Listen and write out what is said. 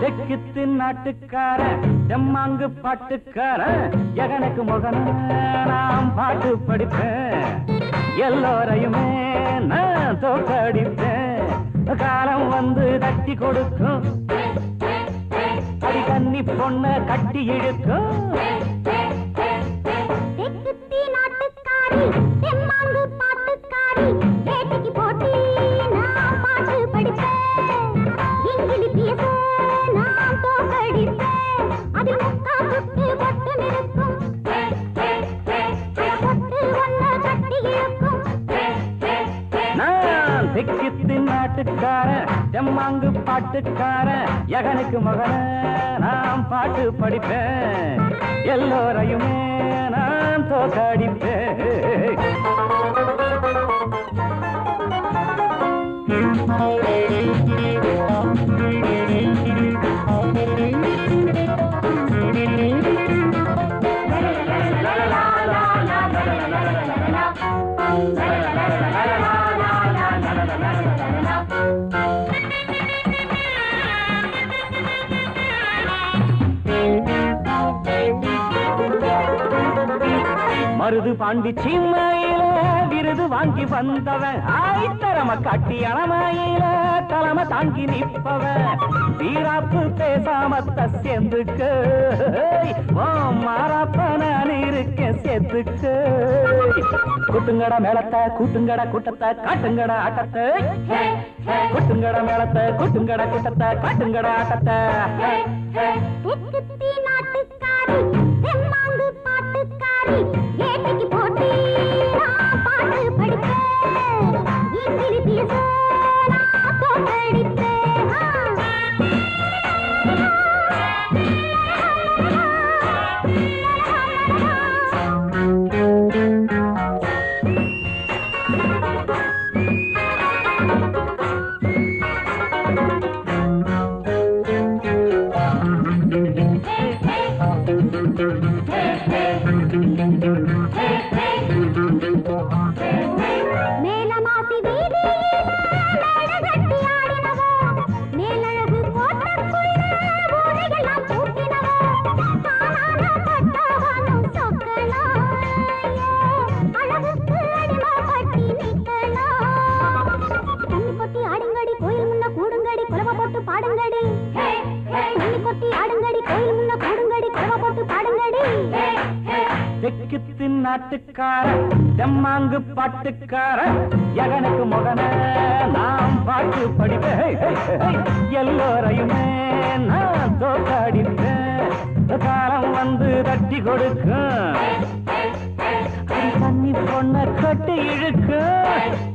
தெக்கித்து நாட்டுக்கார தெம்மாங்கு பாட்டுக்கார எகனுக்கு முகன நாம் பாட்டு படிப்பேன் எல்லோரையுமே நான் தோக்கடிப்பேன் காலம் வந்து தட்டி கொடுக்கும். கண்ணி பொண்ண கட்டி இழுக்கும். தெக்கித்து நாட்டுக்கார தெம்மாங்கு பாட்டுக்கார எகனுக்கு மகன நான் பாட்டு படிப்பேன் எல்லோரையுமே நான் தோக்கடிப்பேன் மருது பாண்டி சிம்மையில விருது வாங்கி வந்தவன். ஆய்த்தரம கட்டி அணமாயில தலைமை தாங்கி நிற்பவன். வீராப்பு பேசாமத்த சேர்ந்துக்கு. மாறாப்ப நான் இருக்க சேர்த்துக்கு. கூட்டுங்கட மேளத்தை கூட்டுங்கட கூட்டத்தை காட்டுங்கட ஆட்டத்தை. கூட்டுங்கட மேளத்தை கூட்டுங்கட கூட்டத்தை காட்டுங்கட ஆட்டத்தை. Hey, hey. நாட்டுக்கார தெம்மாங்கு பாட்டுக்கார எகனுக்கு முகன நாம் பாட்டு படிப்பேன் எல்லோரையுமே நான் தோக்காடிப்பேன் காலம் வந்து தட்டி கொடுக்கும். தண்ணி பொண்ண கட்டி இழுக்கும்.